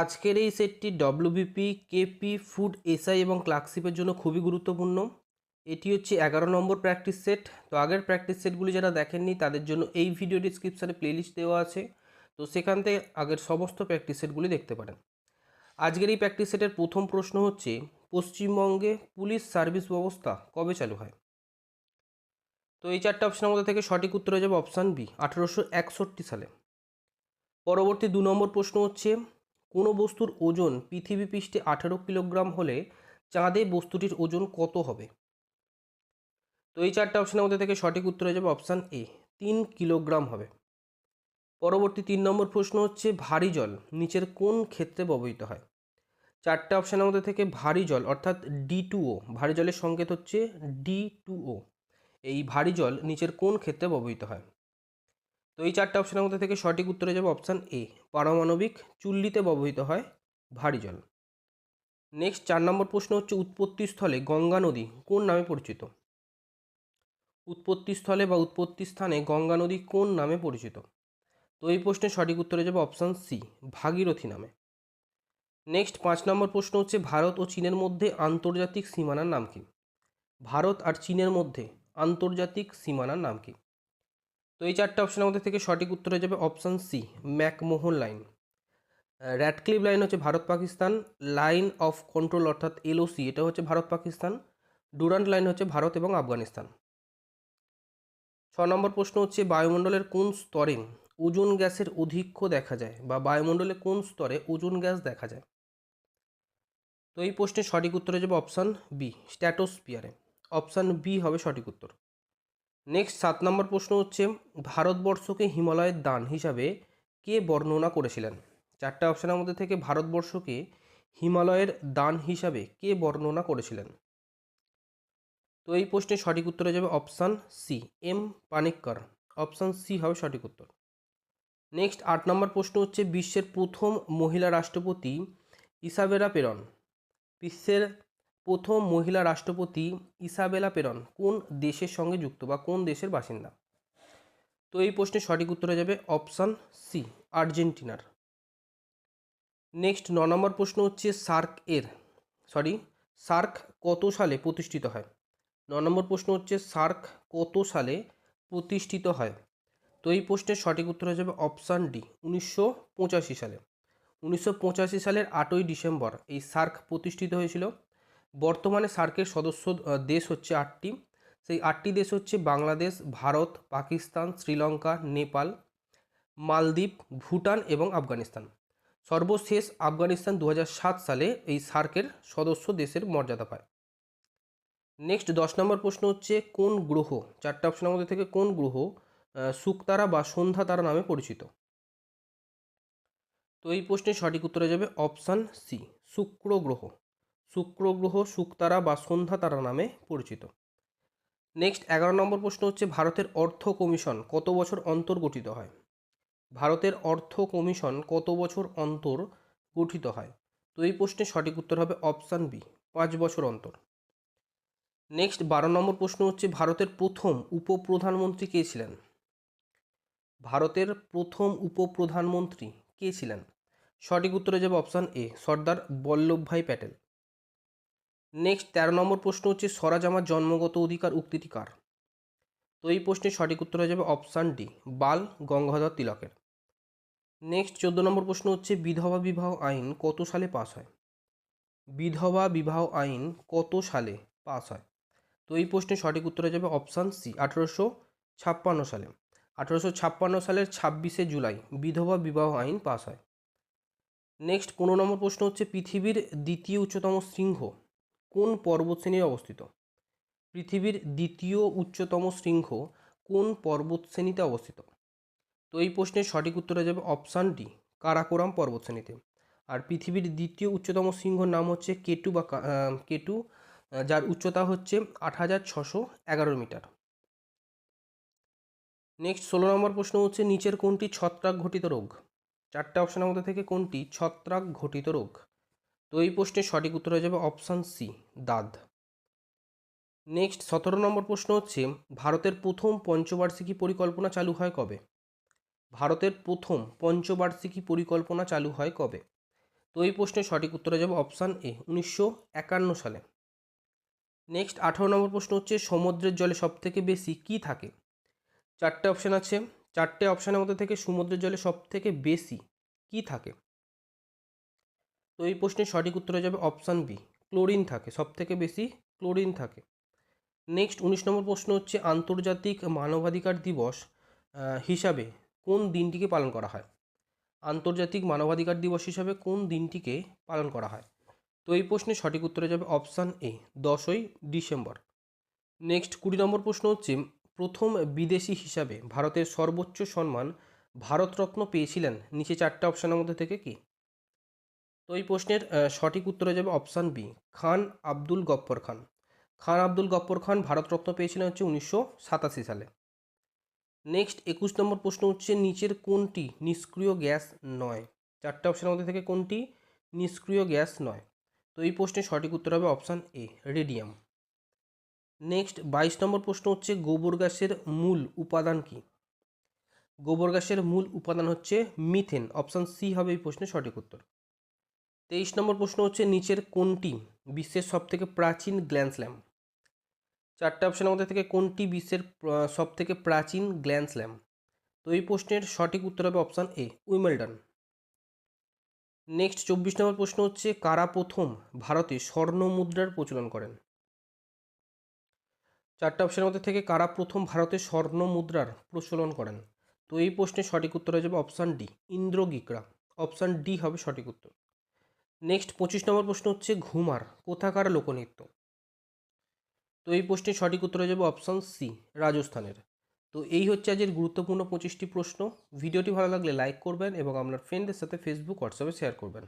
আজকের এই সেটটি ডব্লিউবিপি কেপি ফুড এসআই এবং ক্লার্কশিপের জন্য খুবই গুরুত্বপূর্ণ। এটি হচ্ছে এগারো নম্বর প্র্যাকটিস সেট তো আগের প্র্যাকটিস সেটগুলি যারা দেখেননি, তাদের জন্য এই ভিডিও ডিসক্রিপশানে প্লেলিস্ট দেওয়া আছে। তো সেখান থেকে আগের সমস্ত প্র্যাকটিস সেটগুলি দেখতে পারেন। আজকের এই প্র্যাকটিস সেটের প্রথম প্রশ্ন হচ্ছে, পশ্চিমবঙ্গে পুলিশ সার্ভিস ব্যবস্থা কবে চালু হয়? তো এই চারটে অপশানের মধ্যে থেকে সঠিক উত্তর হয়ে যাবে অপশান বি আঠেরোশো সালে। পরবর্তী দু নম্বর প্রশ্ন হচ্ছে কোনো বস্তুর ওজন পৃথিবী পৃষ্ঠে আঠেরো কিলোগ্রাম হলে চাঁদে বস্তুটির ওজন কত হবে? তো এই চারটে অপশানের মধ্যে থেকে সঠিক উত্তর হয়ে যাবে অপশান এ তিন কিলোগ্রাম হবে। পরবর্তী তিন নম্বর প্রশ্ন হচ্ছে ভারী জল নিচের কোন ক্ষেত্রে ব্যবহৃত হয়? চারটে অপশানের মধ্যে থেকে ভারী জল অর্থাৎ ডি ভারী জলের সংকেত হচ্ছে ডি টু ও এই ভারী জল নিচের কোন ক্ষেত্রে ব্যবহৃত হয়? তো এই চারটে অপশনের মধ্যে থেকে সঠিক উত্তরে যাবে অপশান এ পারমাণবিক চুল্লিতে ব্যবহৃত হয় ভারী জল। নেক্সট চার নম্বর প্রশ্ন হচ্ছে উৎপত্তিস্থলে গঙ্গা নদী কোন নামে পরিচিত? উৎপত্তিস্থলে বা উৎপত্তি স্থানে গঙ্গা নদী কোন নামে পরিচিত? তো এই প্রশ্নের সঠিক উত্তরে যাবে অপশান সি ভাগীরথী নামে। নেক্সট পাঁচ নম্বর প্রশ্ন হচ্ছে, ভারত ও চীনের মধ্যে আন্তর্জাতিক সীমানার নাম কি? ভারত আর চীনের মধ্যে আন্তর্জাতিক সীমানার নাম কি? তো এই চারটে অপশনের মধ্যে থেকে সঠিক উত্তর হয়ে যাবে option C McMahon line Radcliffe line হচ্ছে Bharat Pakistan line of control অর্থাৎ এলওসি এটা হচ্ছে ভারত পাকিস্তান ডুরান্ট লাইন হচ্ছে ভারত এবং আফগানিস্তান। ছ নম্বর প্রশ্ন হচ্ছে বায়ুমণ্ডলের কোন স্তরে ওজোন গ্যাসের অধিক্য দেখা যায় বা বায়ুমণ্ডলে কোন স্তরে ওজোন গ্যাস দেখা যায়? তো এই প্রশ্নের সঠিক উত্তর হয়ে যাবে অপশান বি স্ট্যাটোস্পিয়ারে অপশান বি হবে সঠিক উত্তর। নেক্সট সাত নম্বর প্রশ্ন হচ্ছে, ভারতবর্ষকে হিমালয়ের দান হিসাবে কে বর্ণনা করেছিলেন? চারটা অপশানের মধ্যে থেকে ভারতবর্ষকে হিমালয়ের দান হিসাবে কে বর্ণনা করেছিলেন? তো এই প্রশ্নের সঠিক উত্তর যাবে option C, M Panikkar. Option C হবে সঠিক উত্তর। নেক্সট আট নম্বর প্রশ্ন হচ্ছে, বিশ্বের প্রথম মহিলা রাষ্ট্রপতি ইসাবেলা পেরন। বিশ্বের প্রথম মহিলা রাষ্ট্রপতি ইসাবেলা পেরন কোন দেশের সঙ্গে যুক্ত বা কোন দেশের বাসিন্দা? তো এই প্রশ্নের সঠিক উত্তর যাবে অপশান সি আর্জেন্টিনার। নেক্সট, ন নম্বর প্রশ্ন হচ্ছে সার্ক এর। সরি, সার্ক কত সালে প্রতিষ্ঠিত হয়? ন নম্বর প্রশ্ন হচ্ছে সার্ক কত সালে প্রতিষ্ঠিত হয়? তো এই প্রশ্নের সঠিক উত্তর হয়ে যাবে অপশান ডি উনিশশো পঁচাশি সালে। উনিশশো পঁচাশি সালের আটই ডিসেম্বর এই সার্ক প্রতিষ্ঠিত হয়েছিল। বর্তমানে সার্কের সদস্য দেশ হচ্ছে আটটি। সেই আটটি দেশ হচ্ছে বাংলাদেশ, ভারত, পাকিস্তান, শ্রীলঙ্কা, নেপাল, মালদ্বীপ, ভুটান এবং আফগানিস্তান। সর্বশেষ আফগানিস্তান দু হাজার সাত সালে এই সার্কের সদস্য দেশের মর্যাদা পায়। নেক্সট, দশ নম্বর প্রশ্ন হচ্ছে, কোন গ্রহ, চারটা অপশনের মধ্যে থেকে কোন গ্রহ শুকতারা বা সন্ধ্যা তারা নামে পরিচিত? তো এই প্রশ্নের সঠিক উত্তরে যাবে অপশান সি, শুক্র গ্রহ। শুক্র গ্রহ শুকতারা বা সন্ধ্যা তারা নামে পরিচিত। নেক্সট, এগারো নম্বর প্রশ্ন হচ্ছে, ভারতের অর্থ কমিশন কত বছর অন্তর গঠিত হয়? ভারতের অর্থ কমিশন কত বছর অন্তর গঠিত হয়? তো এই প্রশ্নের সঠিক উত্তর হবে অপশান বি, পাঁচ বছর অন্তর। নেক্সট, বারো নম্বর প্রশ্ন হচ্ছে, ভারতের প্রথম উপপ্রধানমন্ত্রী কে ছিলেন? ভারতের প্রথম উপপ্রধানমন্ত্রী কে ছিলেন? সঠিক উত্তরে যাবে option A, Sardar Vallabhbhai Patel. Next তেরো নম্বর প্রশ্ন হচ্ছে, স্বরাজ আমার জন্মগত অধিকার উক্তিটি কার? তো এই প্রশ্নের সঠিক উত্তর হয়ে যাবে অপশান ডি বাল গঙ্গাধর তিলকের। নেক্সট চোদ্দ নম্বর প্রশ্ন হচ্ছে, বিধবা বিবাহ আইন কত সালে পাস হয়? বিধবা বিবাহ আইন কত সালে পাস হয়? তো এই প্রশ্নের সঠিক উত্তর হয়ে যাবে অপশান সি আঠেরোশো ছাপ্পান্ন সালে। আঠেরোশো ছাপ্পান্ন সালের ছাব্বিশে জুলাই, বিধবা বিবাহ আইন পাস হয়। নেক্সট পনেরো নম্বর প্রশ্ন হচ্ছে, পৃথিবীর দ্বিতীয় উচ্চতম শৃঙ্গ কোন পর্বতশ্রেণীর অবস্থিত? পৃথিবীর দ্বিতীয় উচ্চতম শৃঙ্গ কোন পর্বতশ্রেণীতে অবস্থিত? তো এই প্রশ্নের সঠিক উত্তর যাবে অপশান ডি, কারাকোরাম পর্বতশ্রেণীতে। আর পৃথিবীর দ্বিতীয় উচ্চতম শৃঙ্গর নাম হচ্ছে কেটু বা কেটু যার উচ্চতা হচ্ছে আট হাজার ছশো এগারো মিটার। নেক্সট, ষোলো নম্বর প্রশ্ন হচ্ছে নিচের কোনটি ছত্রাক ঘটিত রোগ? চারটে অপশানের মধ্যে থেকে কোনটি ছত্রাক ঘটিত রোগ? তো এই প্রশ্নের সঠিক উত্তর হয়ে যাবে অপশান সি দাদ নেক্সট সতেরো নম্বর প্রশ্ন হচ্ছে, ভারতের প্রথম পঞ্চবার্ষিকী পরিকল্পনা চালু হয় কবে? ভারতের প্রথম পঞ্চবার্ষিকী পরিকল্পনা চালু হয় কবে? তো এই প্রশ্নের সঠিক উত্তরে যাবে অপশান এ উনিশশো একান্ন সালে। নেক্সট আঠারো নম্বর প্রশ্ন হচ্ছে, সমুদ্রের জলে সবথেকে বেশি কি থাকে? চারটে অপশান আছে। চারটে অপশানের মধ্যে থেকে সমুদ্রের জলে সবথেকে বেশি কি থাকে? তো এই প্রশ্নের সঠিক উত্তরে যাবে অপশান বি ক্লোরিন থাকে, সবথেকে বেশি ক্লোরিন থাকে। নেক্সট উনিশ নম্বর প্রশ্ন হচ্ছে আন্তর্জাতিক মানবাধিকার দিবস হিসাবে কোন দিনটিকে পালন করা হয়? আন্তর্জাতিক মানবাধিকার দিবস হিসাবে কোন দিনটিকে পালন করা হয়? তো এই প্রশ্নের সঠিক উত্তরে যাবে অপশান এ দশই ডিসেম্বর। নেক্সট কুড়ি নম্বর প্রশ্ন হচ্ছে, প্রথম বিদেশি হিসাবে ভারতের সর্বোচ্চ সম্মান ভারতরত্ন পেয়েছিলেন নিচে চারটে অপশানের মধ্যে থেকে কি? তো এই প্রশ্নের সঠিক উত্তরে যাবে অপশান বি খান আব্দুল গপ্পর খান। খান আব্দুল গপ্পর খান ভারতরত্ন পেয়েছিলেন হচ্ছে উনিশশো সাতাশি সালে। নেক্সট একুশ নম্বর প্রশ্ন হচ্ছে নিচের কোনটি নিষ্ক্রিয় গ্যাস নয়? চারটে অপশানের মধ্যে থেকে কোনটি নিষ্ক্রিয় গ্যাস নয়? তো এই প্রশ্নের সঠিক উত্তর হবে অপশান এ রেডিয়াম নেক্সট বাইশ নম্বর প্রশ্ন হচ্ছে গোবর গ্যাসের মূল উপাদান কি? গোবর গ্যাসের মূল উপাদান হচ্ছে মিথেন। অপশান সি হবে এই প্রশ্নের সঠিক উত্তর। তেইশ নম্বর প্রশ্ন হচ্ছে, নিচের কোনটি বিশ্বের সবথেকে প্রাচীন গ্ল্যান্সল্যাম চারটে অপশানের মধ্যে থেকে কোনটি বিশ্বের সব থেকে প্রাচীন গ্ল্যান্সল্যাম তো এই প্রশ্নের সঠিক উত্তর হবে অপশান এ উইমেলডন নেক্সট চব্বিশ নম্বর প্রশ্ন হচ্ছে, কারা প্রথম ভারতে স্বর্ণ মুদ্রার প্রচলন করেন? চারটে অপশানের মধ্যে থেকে কারা প্রথম ভারতে স্বর্ণ মুদ্রার প্রচলন করেন? তো এই প্রশ্নের সঠিক উত্তর হয়ে যাবে অপশান ডি ইন্দ্রগিকরা। অপশান ডি হবে সঠিক উত্তর। নেক্সট পঁচিশ নম্বর প্রশ্ন হচ্ছে ঘুমার, কোথাকার লোকনৃত্য? তো এই প্রশ্নের সঠিক উত্তর হয়ে যাবে অপশান সি রাজস্থানের। তো এই হচ্ছে আজের গুরুত্বপূর্ণ পঁচিশটি প্রশ্ন। ভিডিওটি ভালো লাগলে লাইক করবেন এবং আপনার ফ্রেন্ডের সাথে ফেসবুক হোয়াটসঅ্যাপে শেয়ার করবেন।